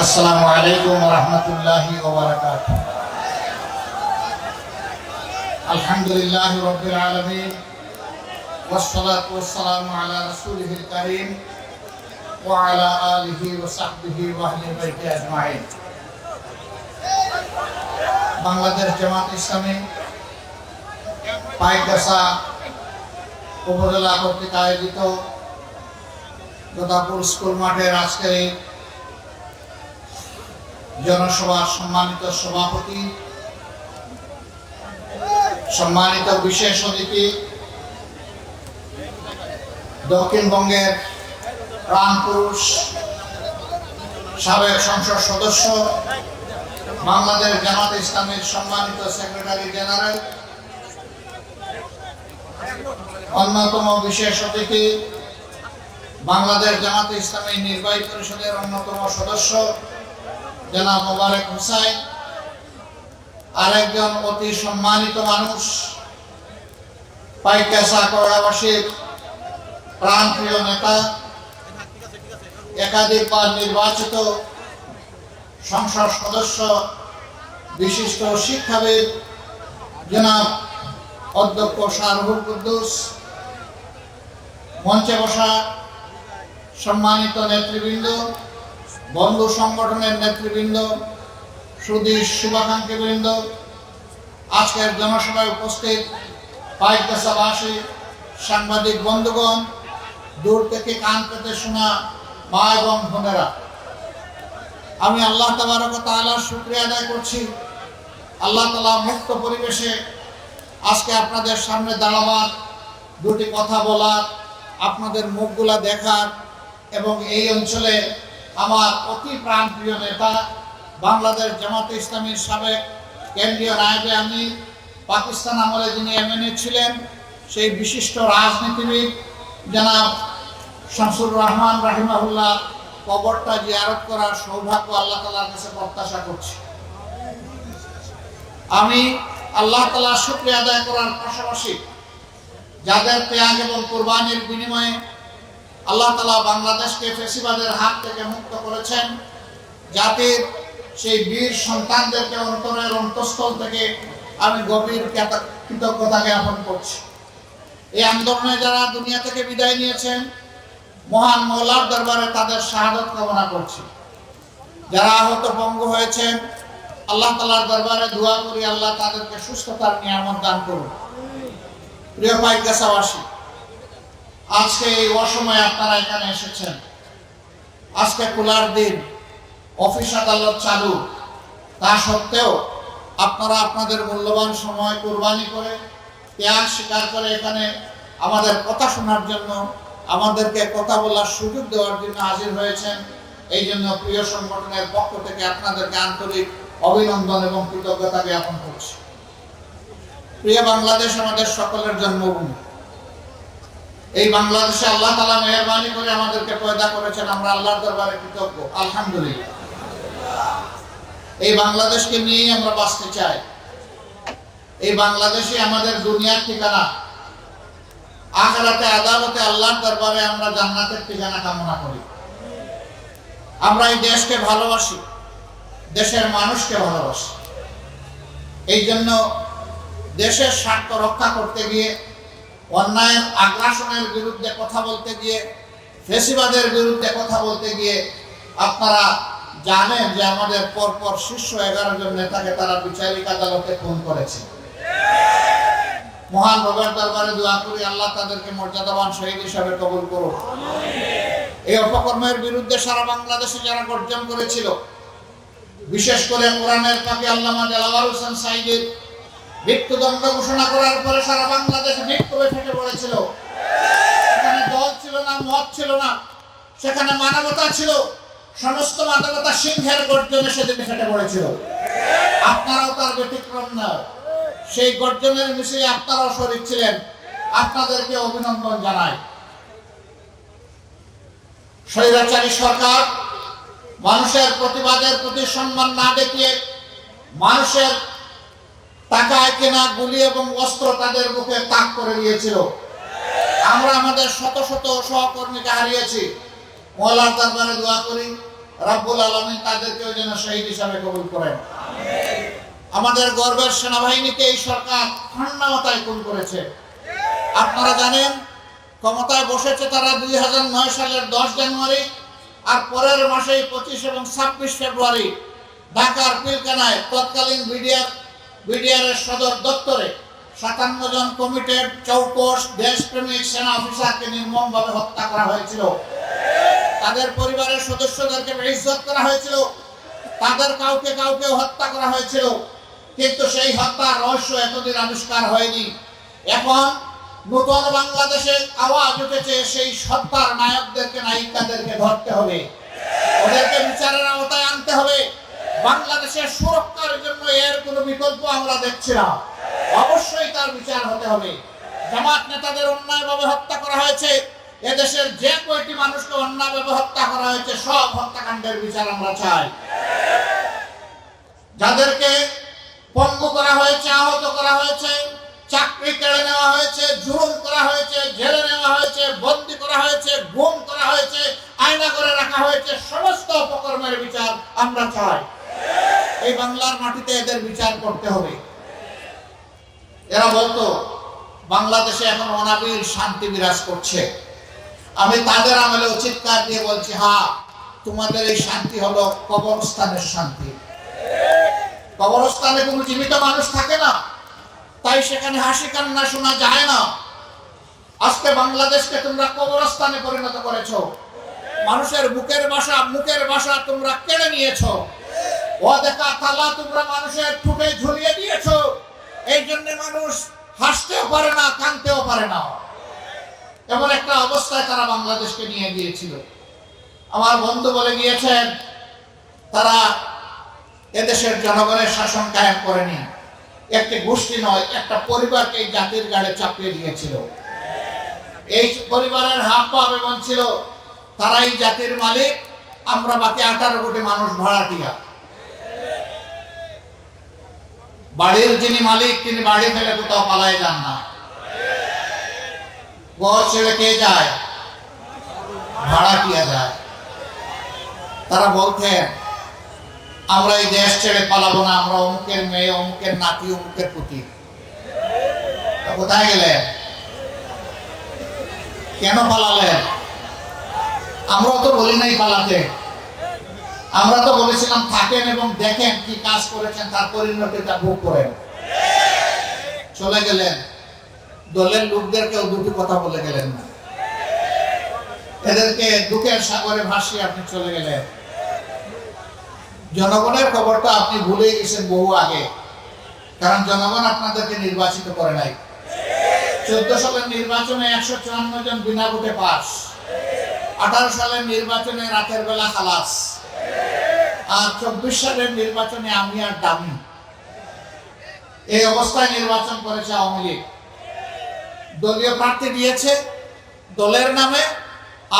আসসালামু আলাইকুম রহমতুল্লাহি ওবরাকাতুহ আলহামদুলিল্লাহ রব্বিল আলামিন والصلاة والسلام على رسوله الكريم وعلى آله وصحبه وأهل بيته أجمعين বাংলাদেশ জামাত ইসলামী পাইকাসা উপজেলা কর্তৃক আয়োজিত গোদাপুর স্কুল মাঠের আজকের এই জনসভার সম্মানিত সভাপতি, সম্মানিত বিশেষ অতিথি, দক্ষিণবঙ্গের প্রাণ পুরুষ, সাবেক সংসদ সদস্য, বাংলাদেশ জামাত ইসলামের সম্মানিত সেক্রেটারি জেনারেল, অন্যতম বিশেষ অতিথি, বাংলাদেশ জামাত ইসলামী নির্বাহী পরিষদের অন্যতম সদস্য জনাব মোবারক হুসাইন, আরেকজন অতি সম্মানিত মানুষ, পাইকাসা কড়াবাসীর প্রাণপ্রিয় নেতা একাধিকবার নির্বাচিত সংসদ সদস্য, বিশিষ্ট শিক্ষাবিদ, জনাব অধ্যক্ষ শাহরুল কুদ্দুস, মঞ্চে বসা সম্মানিত নেতৃবৃন্দ বন্ধু সংগঠনের নেতৃবৃন্দ সুদী শুভাকাঙ্ক্ষীবৃন্দ আজকের জনসভায় উপস্থিত পাইকাসাবাসী, সাংবাদিক বন্ধুগণ, দূর থেকে কান পেতে শোনা মা এবং বোনেরা। আমি আল্লাহ তাবারক তাআলার শুকরিয়া আদায় করছি। আল্লাহ তালা মুক্ত পরিবেশে আজকে আপনাদের সামনে দাঁড়াবার, দুটি কথা বলার, আপনাদের মুখগুলা দেখার এবং এই অঞ্চলে আমার অতি প্রাণপ্রিয় নেতা, বাংলাদেশ জামাত ইসলামীর সাবেক কেন্দ্রীয় নায়বে আমি পাকিস্তান আমলে যিনি এমএনএ ছিলেন, সেই বিশিষ্ট রাজনীতিবিদ জনাব শামসুর রহমান রাহিমাহুল্লাহ কবরটা জিয়ারত করার সৌভাগ্য আল্লাহ তালার কাছে প্রত্যাশা করছি। আমি আল্লাহ তালার শুক্রিয়া আদায় করার পাশাপাশি যাদের ত্যাগ এবং কোরবানির বিনিময়ে আল্লাহ তালা বাংলাদেশকে ফেসিবাদের হাত থেকে মুক্ত করেছেন। জাতির সেই বীর সন্তানদেরকে অন্তরের অন্তঃস্থল থেকে আমি গভীর জ্ঞাতা- কৃতজ্ঞতা জ্ঞাপন করছি। এই আন্দোলনে যারা দুনিয়া থেকে বিদায় নিয়েছেন, মহান মৌলার দরবারে তাদের শাহাদত কামনা করছি। যারা আহত পঙ্গু হয়েছেন, আল্লাহ তালার দরবারে দোয়া করি, আল্লাহ তাদেরকে সুস্থতার নিয়ামত দান করুন। প্রিয় পাইকাসাবাসী আজকে এই অসময়ে আপনারা এখানে এসেছেন। আজকে খোলার দিন, অফিস আদালত চালু। তা সত্ত্বেও আপনারা আপনাদের মূল্যবান সময় কোরবানি করে, ত্যাগ স্বীকার করে এখানে আমাদের কথা শোনার জন্য, আমাদেরকে কথা বলার সুযোগ দেওয়ার জন্য হাজির হয়েছেন। এই জন্য প্রিয় সংগঠনের পক্ষ থেকে আপনাদেরকে আন্তরিক অভিনন্দন এবং কৃতজ্ঞতা জ্ঞাপন করছি। প্রিয় বাংলাদেশ, আমাদের সকলের জন্মভূমি। এই বাংলাদেশে আল্লাহ তালা মেহরবানি করে আমাদেরকে পয়দা করেছেন, আমরা আল্লাহর দরবারে কৃতজ্ঞ। আলহামদুলিল্লাহ। এই বাংলাদেশকে নিয়েই আমরা বাঁচতে চাই। এই বাংলাদেশে আমাদের দুনিয়ার ঠিকানা। আখেরাতে, আদালতে, আল্লাহর দরবারে আমরা জান্নাতের ঠিকানা কামনা করি। আমরা এই দেশকে ভালোবাসি, দেশের মানুষকে ভালোবাসি। এই জন্য দেশের স্বার্থ রক্ষা করতে গিয়ে অন্যায়ের আগ্রাসনের বিরুদ্ধে কথা বলতে গিয়ে, ফেসিবাদের বিরুদ্ধে কথা বলতে গিয়ে আপনারা জানেন যে আমাদের পরপর শীর্ষ এগারো জন নেতাকে তারা বিচারিক আদালতে খুন করেছে। মহান রবের দরবারে দোয়া করি, আল্লাহ তাদেরকে মর্যাদাবান শহীদ হিসাবে কবুল করুন এই অপকর্মের বিরুদ্ধে সারা বাংলাদেশে যারা গর্জন করেছিল, বিশেষ করে কোরআনের পাখি আল্লামা জালাওয়ার হোসেন সাইদের মৃত্যুদণ্ড ঘোষণা করার পরে সারা বাংলাদেশ বিক্ষোভে ফেটে পড়েছিল। সেখানে দল ছিল না, মত ছিল না। সেখানে মানবতা ছিল। সমস্ত মানবতা সিংহের গর্জনে সেদিন ফেটে পড়েছিল। আপনারাও তার ব্যতিক্রম না। সেই গর্জনের মিছিলে আপনারাও শরীর ছিলেন। আপনাদেরকে অভিনন্দন জানাই। স্বৈরাচারী সরকার মানুষের প্রতিবাদের প্রতি সম্মান না দেখিয়ে মানুষের টাকায় কেনা গুলি এবং অস্ত্র তাদের মুখে তাক করে দিয়েছিল আমরা আমাদের শত শত সহকর্মীকে হারিয়েছি। মহলার দরবারে দোয়া করি, রাব্বুল আলমিন তাদেরকেও যেন শহীদ হিসাবে কবুল করেন। আমাদের গর্বের সেনাবাহিনীকে এই সরকার ঠান্ডা মাথায় খুন করেছে। আপনারা জানেন, ক্ষমতায় বসেছে তারা দুই হাজার নয় সালের দশ জানুয়ারি আর পরের মাসেই পঁচিশ এবং ছাব্বিশ ফেব্রুয়ারি ঢাকার পিলকানায় তৎকালীন বিডিআর বিডিআরের সদর দপ্তরে সাতান্ন জন কমিটেড চৌকস দেশপ্রেমিক সেনা অফিসারকে নির্মমভাবে হত্যা করা হয়েছিল। তাদের পরিবারের সদস্যদেরকে বেইজ্জত করা হয়েছিল। তাদের কাউকে কাউকে হত্যা করা হয়েছিল। কিন্তু সেই হত্যার রহস্য এতদিন আবিষ্কার হয়নি। এখন নতুন বাংলাদেশে আওয়াজ উঠেছে সেই সত্তার নায়কদেরকে, নায়িকাদেরকে ধরতে হবে। ওদেরকে বিচারের আওতায় আনতে হবে। বাংলাদেশের সুরক্ষার জন্য এর কোনো বিকল্প আমরা দেখছি না। অবশ্যই তার বিচার হতে হবে। জামাত নেতাদের অন্যায়ভাবে হত্যা করা হয়েছে। এদেশের যে কয়টি মানুষকে অন্যায়ভাবে হত্যা করা হয়েছে, সব হত্যাকাণ্ডের বিচার আমরা চাই। যাদেরকে পঙ্গু করা হয়েছে, আহত করা হয়েছে, চাকরি কেড়ে নেওয়া হয়েছে, জুলুম করা হয়েছে, জেলে নেওয়া হয়েছে, বন্দি করা হয়েছে, গুম করা হয়েছে, আয়না করে রাখা হয়েছে, সমস্ত অপকর্মের বিচার আমরা চাই। এই বাংলার মাটিতে এদের বিচার করতে হবে। এরা বলতো, বাংলাদেশে এখন অনাবিল শান্তি বিরাজ করছে। আমি তাদের আমলেও চিৎকার দিয়ে বলছি হ্যাঁ তোমাদের এই শান্তি হলো কবরস্থানের শান্তি। কবরস্থানে কোনো জীবিত মানুষ থাকে না। তাই সেখানে হাসি কান্না শোনা যায় না। আজকে বাংলাদেশকে তোমরা কবরস্থানে পরিণত করেছ। মানুষের বুকের বাসা, মুখের বাসা তোমরা কেড়ে নিয়েছো। অদেখা তালা তোমরা মানুষের ঠুটে ঝুলিয়ে দিয়েছ। এই জন্য মানুষ হাসতেও পারে না, কানতেও পারে না। এমন একটা অবস্থায় তারা বাংলাদেশকে নিয়ে গিয়েছিল। আমার বন্ধু বলে গিয়েছেন, তারা এদেশের জনগণের শাসন কায়েম করেনি। একটি গোষ্ঠী নয়, একটা পরিবারকে এই জাতির গাড়ে চাপিয়ে দিয়েছিল। এই পরিবারের হাত পা এবং ছিল, তারাই জাতির মালিক, আমরা বাকি আঠারো কোটি মানুষ ভাড়াটিয়া। বাড়ির যিনি মালিক, তিনি বাড়ি ফেলে কোথাও পালায় যান না। ঘর ছেড়ে কে যায়? ভাড়াটিয়া যায়? তারা বলতেন, আমরা এই দেশ ছেড়ে পালাবো না, আমরা অমুকের মেয়ে, অমুকের নাতি, অমুকের পুতি। কোথায় গেলেন? কেন পালালেন? আমরা তো বলি নাই পালাতে। আমরা তো বলেছিলাম, থাকেন এবং দেখেন কি কাজ করেছেন, তার পরিণতিটা ভোগ করেন। চলে গেলেন। দলের লোকদেরকেও দুটি কথা বলে গেলেন না। এদেরকে দুঃখের সাগরে ভাসিয়ে আপনি চলে গেলেন। জনগণের খবরটা আপনি ভুলে গেছেন বহু আগে। কারণ জনগণ আপনাদেরকে নির্বাচিত করে নাই। চোদ্দ সালের নির্বাচনে একশো চুয়ান্ন জন বিনা ভোটে পাস আঠারো সালের নির্বাচনে রাতের বেলা খালাস। আর চব্বিশ সালের নির্বাচনে আমি আর দামি। এই অবস্থায় নির্বাচন করেছে আওয়ামী লীগ। দলীয় প্রার্থী দিয়েছে দলের নামে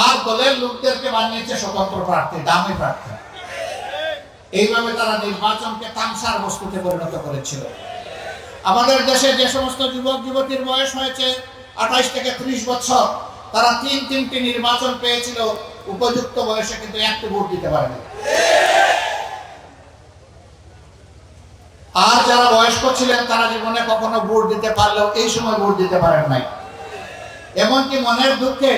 আর দলের লোকদেরকে বানিয়েছে স্বতন্ত্র প্রার্থী, দামি প্রার্থী। এইভাবে তারা নির্বাচনকে তামসার বস্তুতে পরিণত করেছিল। আমাদের দেশে যে সমস্ত যুবক, যুবতীর বয়স হয়েছে আঠাইশ থেকে ত্রিশ বছর, তারা তিন তিনটি নির্বাচন পেয়েছিল, উপযুক্ত বয়সে কিন্তু একটি ভোট দিতে পারেনি। আর যারা বয়স্ক ছিলেন, তারা জীবনে কখনো ভোট দিতে পারলেও এই সময় ভোট দিতে পারেন নাই। এমনকি মনের দুঃখে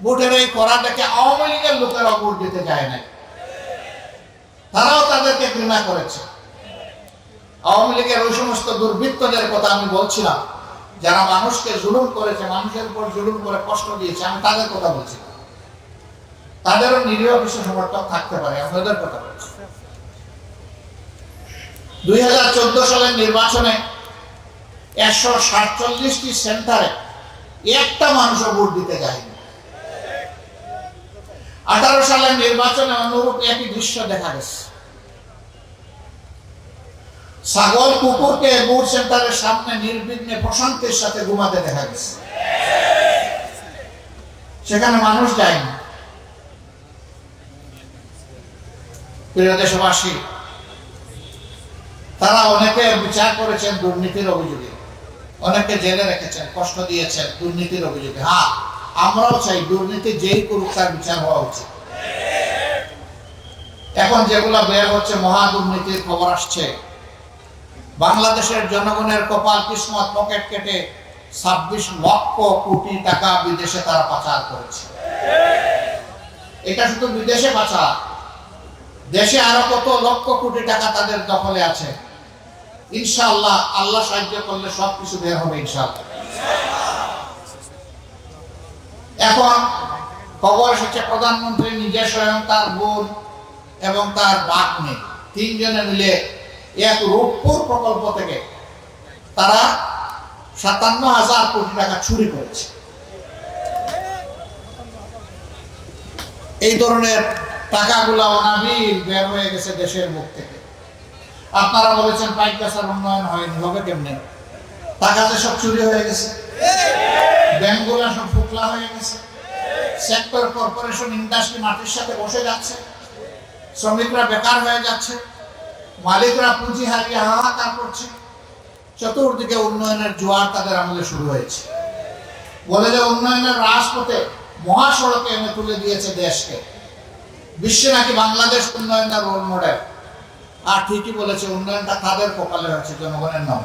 ভোটের এই করা দেখে আওয়ামী লীগের লোকেরাও ভোট দিতে যায় নাই। তারাও তাদেরকে ঘৃণা করেছে। আওয়ামী লীগের ওই সমস্ত দুর্বৃত্তদের কথা আমি বলছিলাম, যারা মানুষকে জুলুম করেছে, মানুষের উপর জুলুম করে কষ্ট দিয়েছে, আমি তাদের কথা বলছি। তাদেরও নিরীহ বিশ্ব সমর্থক থাকতে পারে আমি ওদের কথা বলছি। দুই হাজার চোদ্দ সালের নির্বাচনে একশো সাতচল্লিশটি সেন্টারে একটা মানুষও ভোট দিতে যায়নি। আঠারো সালের নির্বাচনে অনুরূপ একই দৃশ্য দেখা গেছে। ছাগল কুকুরকে ভোট সেন্টারের সামনে নির্বিঘ্নে প্রশান্তির সাথে ঘুমাতে দেখা গেছে। সেখানে মানুষ যায়নি। প্রিয় দেশবাসী তারা অনেকে বিচার করেছেন দুর্নীতির অভিযোগে। অনেকে জেলে রেখেছেন, কষ্ট দিয়েছেন দুর্নীতির অভিযোগে। হ্যাঁ আমরাও চাই দুর্নীতি যেই করুক তার বিচার হওয়া উচিত। এখন যেগুলো বের হচ্ছে, মহা দুর্নীতির খবর আসছে। বাংলাদেশের জনগণের কপাল কিসমত পকেট কেটে ছাব্বিশ লক্ষ কোটি টাকা বিদেশে তারা পাচার করেছে। এটা শুধু বিদেশে পাচার, দেশে আরও কত লক্ষ কোটি টাকা তাদের দখলে আছে। ইনশাআল্লাহ আল্লাহ সাহায্য করলে সবকিছু বের হবে ইনশাআল্লাহ। এখন খবর এসেছে, প্রধানমন্ত্রী নিজে স্বয়ং তার বোন এবং তার বাগ্নে তিনজনে মিলে এক রূপপুর প্রকল্প থেকে তারা সাতান্ন হাজার কোটি টাকা চুরি করেছে। এই ধরনের টাকাগুলো অনাবিল বের হয়ে গেছে দেশের মুখ থেকে। আপনারা বলেছেন পাইক গাছার উন্নয়ন হয়নি, হবে কেমনে? টাকা যে সব চুরি হয়ে গেছে। ব্যাংকগুলো সব ফুকলা হয়ে গেছে। সেক্টর কর্পোরেশন ইন্ডাস্ট্রি মাটির সাথে বসে যাচ্ছে। শ্রমিকরা বেকার হয়ে যাচ্ছে। মালিকরা পুঁজি হারিয়ে হাহাকার করছে। চতুর্দিকে উন্নয়নের জোয়ার তাদের আমলে শুরু হয়েছে। বলে যে উন্নয়নের রাজপথে মহাসড়কে এনে তুলে দিয়েছে দেশকে। বিশ্বে নাকি বাংলাদেশ উন্নয়নের রোল মডেল আর ঠিকই বলেছে, উন্নয়নটা তাদের কপালে হয়েছে জনগণের নাম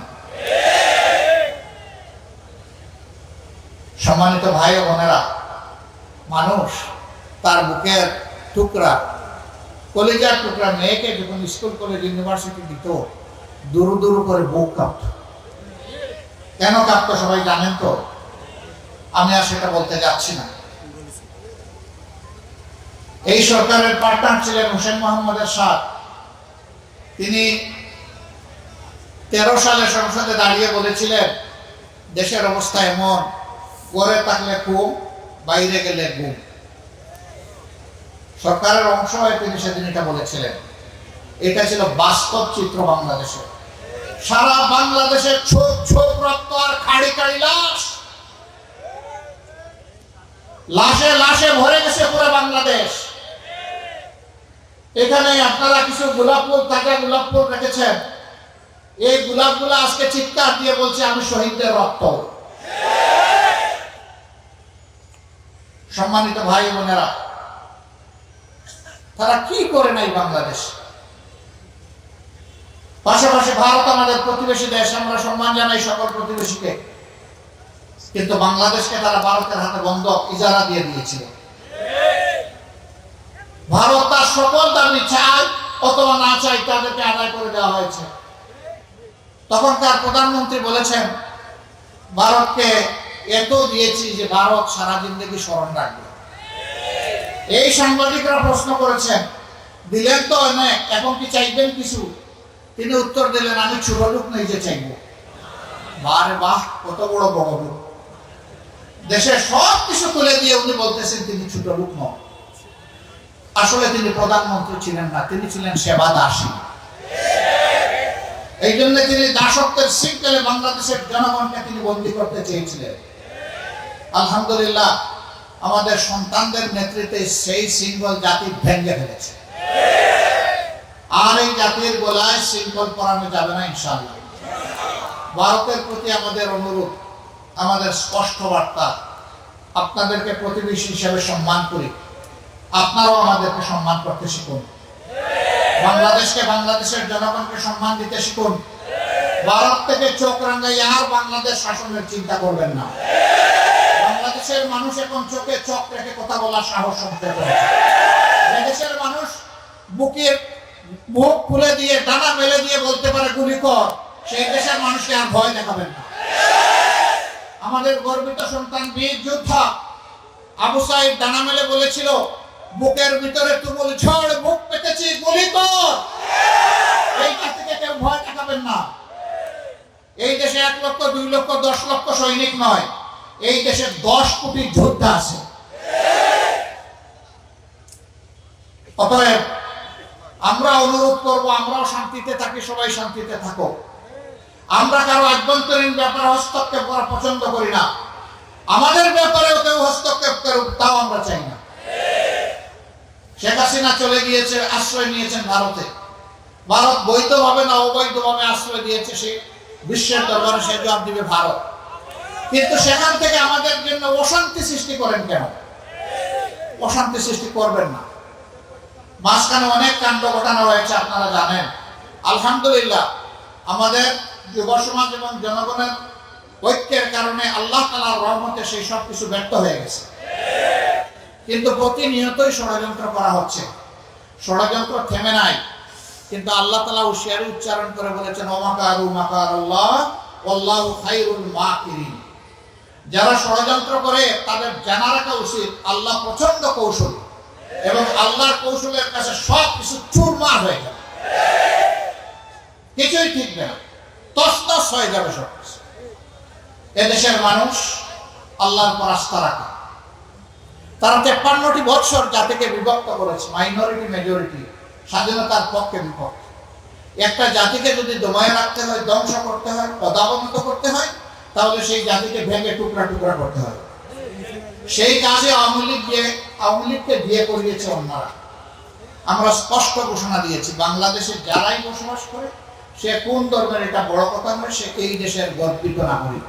সম্মানিত ভাই ও বোনেরা, মানুষ তার বুকের টুকরা, কলেজার টুকরা মেয়েকে যখন স্কুল, কলেজ, ইউনিভার্সিটি দিত, দুরু দুরু করে বুক কাঁপত। কেন কাঁপতো সবাই জানেন তো? আমি আর সেটা বলতে যাচ্ছি না। এই সরকারের পার্টনার ছিলেন হোসেন মোহাম্মদের সাথ তিনি তেরো সালে সংসদে দাঁড়িয়ে বলেছিলেন, দেশের অবস্থা এমন করে থাকলে খুব বাইরে গেলে গুম সরকারের অংশ হয়ে তিনি সেদিন এটা বলেছিলেন। এটা ছিল বাস্তব চিত্র বাংলাদেশে। সারা বাংলাদেশে ছোপ ছোপ রক্ত আর খাড়ি খাড়ি লাশ। লাশে লাশে ভরে গেছে পুরো বাংলাদেশ। এখানে আপনারা কিছু গোলাপ ফুল থাকে গোলাপ ফুল রেখেছেন। এই গোলাপগুলো আজকে চিৎকার দিয়ে বলছে, আমি শহীদদের রক্ত। সম্মানিত ভাই বোনেরা, তারা কি করে নাই বাংলাদেশ? পাশাপাশি ভারত আমাদের প্রতিবেশী দেশ, আমরা সম্মান জানাই সকল প্রতিবেশীকে। কিন্তু বাংলাদেশকে তারা ভারতের হাতে বন্ধ ইজারা দিয়ে দিয়েছিল। ভারত সকল দাবি চায় অথবা না চাই তাদেরকে আদায় করে দেওয়া হয়েছে। তখনকার প্রধানমন্ত্রী বলেছেন, ভারতকে এত দিয়েছি যে ভারত সারা জিন্দগি স্মরণ রাখবে। এই সাংবাদিকরা প্রশ্ন করেছেন, দিলেন তো অনেক, এখন কি চাইবেন কিছু? তিনি উত্তর দিলেন, আমি ছোট লোক নেই যে চাইব। বারে বাহ, কত বড় বড় লোক। দেশের সব কিছু তুলে দিয়ে উনি বলতেছেন, তিনি ছোট নন। আসলে তিনি প্রধানমন্ত্রী ছিলেন না, তিনি ছিলেন সেবা দাসী। এই জন্য তিনি দাসত্বের শৃঙ্খলে বাংলাদেশের জনগণকে তিনি বন্দী করতে চেয়েছিলেন। আলহামদুলিল্লাহ, আমাদের সন্তানদের নেতৃত্বে সেই সিঙ্গল জাতি ভেঙে ফেলেছে। আর এই জাতির গোলায় শৃঙ্খল পরানো যাবে না ইনশাআল্লাহ। ভারতের প্রতি আমাদের অনুরোধ, আমাদের স্পষ্ট বার্তা, আপনাদেরকে প্রতিবেশী হিসেবে সম্মান করি। আপনারাও আমাদেরকে সম্মান করতে শিখুন। বাংলাদেশকে বাংলাদেশের জনগণকে সম্মান দিতে শিখুন। ভারত থেকে চোখ রাঙ্গাই আর বাংলাদেশ শাসনের চিন্তা করবেন না। বাংলাদেশের মানুষ এখন চোখে চোখ রেখে কথা বলার সাহস সম্পদ করেছে। দেশের মানুষ বুকের মুখ খুলে দিয়ে, ডানা মেলে দিয়ে বলতে পারে, গুলি কর। সেই দেশের মানুষকে আর ভয় দেখাবেন না। আমাদের গর্বিত সন্তান বীর যোদ্ধা আবু সাহেব ডানা মেলে বলেছিল বুকের ভিতরে তুমুল ঝড় বুক পেতেছি গুলি কর এইটা থেকে কেউ ভয় দেখাবেন না। এই দেশে এক লক্ষ, দুই লক্ষ, দশ লক্ষ সৈনিক নয়। এই দেশে দশ কোটি যোদ্ধা আছে। অতএব আমরা অনুরোধ করব, আমরাও শান্তিতে থাকি, সবাই শান্তিতে থাকো। আমরা কারও আভ্যন্তরীণ ব্যাপারে হস্তক্ষেপ করা পছন্দ করি না। আমাদের ব্যাপারেও কেউ হস্তক্ষেপ করুক, তাও আমরা চাই না। শেখ হাসিনা চলে গিয়েছে, আশ্রয় নিয়েছেন ভারতে। ভারত বৈধভাবে না অবৈধভাবে আশ্রয় দিয়েছে সে বিশ্বের দরবারে সে জবাব দিবে ভারত। কিন্তু সেখান থেকে আমাদের জন্য অশান্তি সৃষ্টি করেন কেন? অশান্তি সৃষ্টি করবেন না। মাঝখানে অনেক কাণ্ড ঘটানো হয়েছে, আপনারা জানেন। আলহামদুলিল্লাহ, আমাদের যুব সমাজ এবং জনগণের ঐক্যের কারণে আল্লাহ তালার রহমতে সেই সব কিছু ব্যর্থ হয়ে গেছে। কিন্তু প্রতিনিয়তই ষড়যন্ত্র করা হচ্ছে। ষড়যন্ত্র থেমে নাই। কিন্তু আল্লাহ তালা হুশিয়ারি উচ্চারণ করে বলেছেন ওমাকার উমাকার যারা ষড়যন্ত্র করে, তাদের জানা রাখা উচিত, আল্লাহ প্রচণ্ড কৌশলী এবং আল্লাহর কৌশলের কাছে সব কিছু চুরমার হয়ে যাবে কিছুই ঠিক না। তসতস হয়ে যাবে সব কিছু এদেশের মানুষ আল্লাহর পর আস্থা রাখে। তারা তেপ্পান্নটি বৎসর জাতিকে বিভক্ত করেছে মাইনরিটি মেজরিটি স্বাধীনতার পক্ষে বিপক্ষে। একটা জাতিকে যদি দমায় রাখতে হয়, ধ্বংস করতে হয় পদাবনত করতে হয়, তাহলে সেই জাতিকে ভেঙে টুকরা টুকরা করতে হয় সেই কাজে আওয়ামী লীগ দিয়ে আওয়ামী লীগকে দিয়ে করিয়েছে অন্যরা। আমরা স্পষ্ট ঘোষণা দিয়েছি, বাংলাদেশে যারাই বসবাস করে, সে কোন ধর্মের এটা বড় কথা নয়, সে এই দেশের গর্বিত নাগরিক।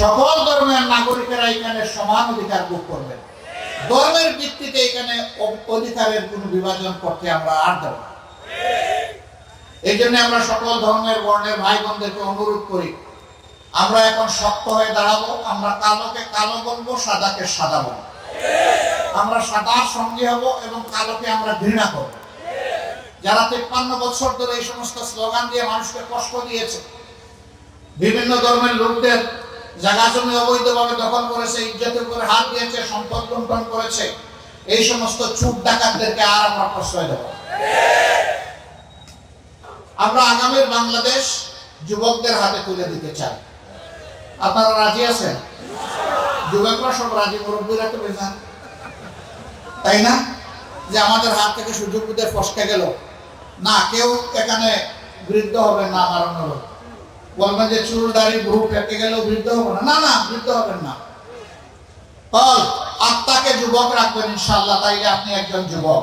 সকল ধর্মের নাগরিকেরা এখানে সমান অধিকার ভোগ করবেন। ধর্মের ভিত্তিতে এখানে অধিকারের কোনো বিভাজন করতে আমরা আর দেব না। এই জন্য আমরা সকল ধর্মের বর্ণের ভাই বোনদেরকে অনুরোধ করি, আমরা এখন শক্ত হয়ে দাঁড়াবো, আমরা কালোকে কালো বলব, সাদাকে সাদা বলব। আমরা সাদার সঙ্গে হব এবং কালোকে আমরা ঘৃণা করব। যারা তেপ্পান্ন বছর ধরে এই সমস্ত স্লোগান দিয়ে মানুষকে কষ্ট দিয়েছে, বিভিন্ন ধর্মের লোকদের জায়গা জমি অবৈধভাবে দখল করেছে, ইজ্জতের উপরে হাত দিয়েছে, সম্পদ লুণ্ঠন করেছে। এই সমস্ত চুপ ডাকাতদেরকে আর আমরা প্রশ্রয় দেব আমরা আগামীর বাংলাদেশ যুবকদের হাতে তুলে দিতে চাই। আপনারা রাজি আছেন? যুবকরা সব রাজি, মুরব্বীরা তো বেজান তাই না? যে আমাদের হাত থেকে সুযোগ বুঝে ফসকে গেল। না, কেউ এখানে বৃদ্ধ হবে না মারানো হবে বলবেন যে চুল ভ্রু গেলেও বৃদ্ধ হবে না। না না, বৃদ্ধ হবেন না। আত্মাকে যুবক রাখবেন তাইলে আপনি একজন যুবক।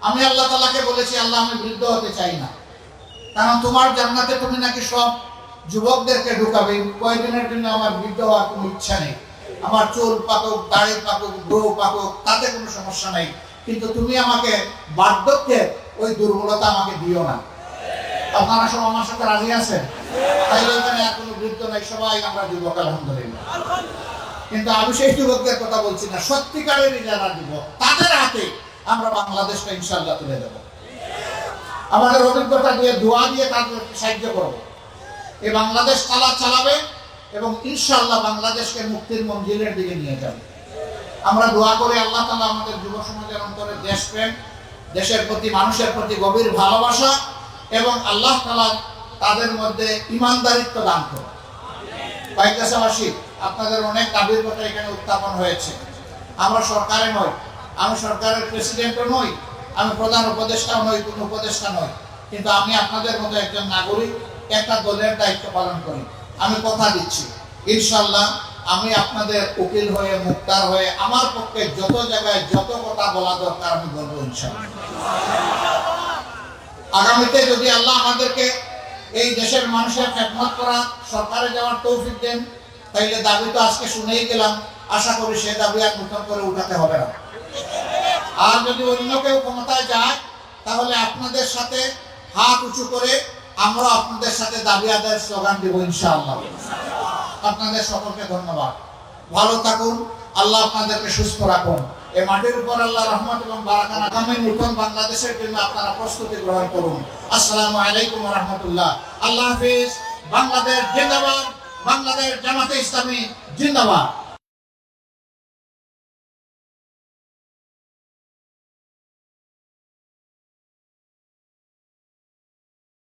আমি আল্লাহ তালাকে বলেছি, আল্লাহ আমি বৃদ্ধ হতে চাই না। কারণ তোমার জান্নাতে তুমি নাকি সব যুবকদেরকে ঢুকাবে। কয়েকদিনের জন্য আমার বৃদ্ধ হওয়ার কোনো ইচ্ছা নেই। আমার চুল পাকুক, দাড়ি পাকুক গ্রহ পাকুক, তাতে কোনো সমস্যা নেই। কিন্তু তুমি আমাকে বার্ধক্যের ওই দুর্বলতা আমাকে দিও না। আপনারা সব আমার সাথে রাজি আছেন তাইলে এখানে আর কোনো বৃদ্ধ নাই, সবাই আমরা যুবক, আলহামদুলিল্লাহ। কিন্তু আমি সেই যুবকদের কথা বলছি না সত্যিকারেরই যারা যুবক, তাদের হাতে আমরা বাংলাদেশটা ইনশাল্লাহ তুলে দেব। আমাদের অভিজ্ঞতা দিয়ে, দোয়া দিয়ে তাদেরকে সাহায্য করব। এই বাংলাদেশ চালা চালাবে এবং ইনশাল্লাহ বাংলাদেশকে মুক্তির মঞ্জিলের দিকে নিয়ে যাবে। আমরা দোয়া করি আল্লাহ তালা আমাদের যুব সমাজের অন্তরে দেশপ্রেম, দেশের প্রতি, মানুষের প্রতি গভীর ভালোবাসা এবং আল্লাহ তালা তাদের মধ্যে ইমানদারিত্ব দান করে আপনাদের অনেক দাবির কথা এখানে উত্থাপন হয়েছে। আমরা সরকারে নই, আমি সরকারের প্রেসিডেন্টও নই, আমি প্রধান উপদেষ্টাও নই, কোনো উপদেষ্টা নই। কিন্তু আমি আপনাদের মতো একজন নাগরিক, একটা দলের দায়িত্ব পালন করি। আমি কথা দিচ্ছি ইনশাল্লাহ আমি আপনাদের উকিল হয়ে, মুক্তার হয়ে, আমার পক্ষে যত জায়গায় যত কথা বলা দরকার আমি বলব ইনশাল্লাহ আগামীতে যদি আল্লাহ আমাদেরকে এই দেশের মানুষের খেদমত করা সরকারে যাওয়ার তৌফিক দেন, তাইলে দাবি তো আজকে শুনেই গেলাম, আশা করি সে দাবি আর নতুন করে উঠাতে হবে না। আর যদি অন্য কেউ ক্ষমতায় যায়, তাহলে আপনাদের সাথে হাত উঁচু করে আমরা আপনাদের সাথে দাবি আদায়ের স্লোগান দিব ইনশাআল্লাহ। আপনাদের সকলকে ধন্যবাদ। ভালো থাকুন, আল্লাহ আপনাদেরকে সুস্থ রাখুন। এই মাটির উপর আল্লাহ রহমত এবং বারাকান আগামী নতুন বাংলাদেশের জন্য আপনারা প্রস্তুতি গ্রহণ করুন। আসসালামু আলাইকুম রহমতুল্লাহ। আল্লাহ হাফিজ। বাংলাদেশ জিন্দাবাদ। বাংলাদেশ জামাতে ইসলামী জিন্দাবাদ।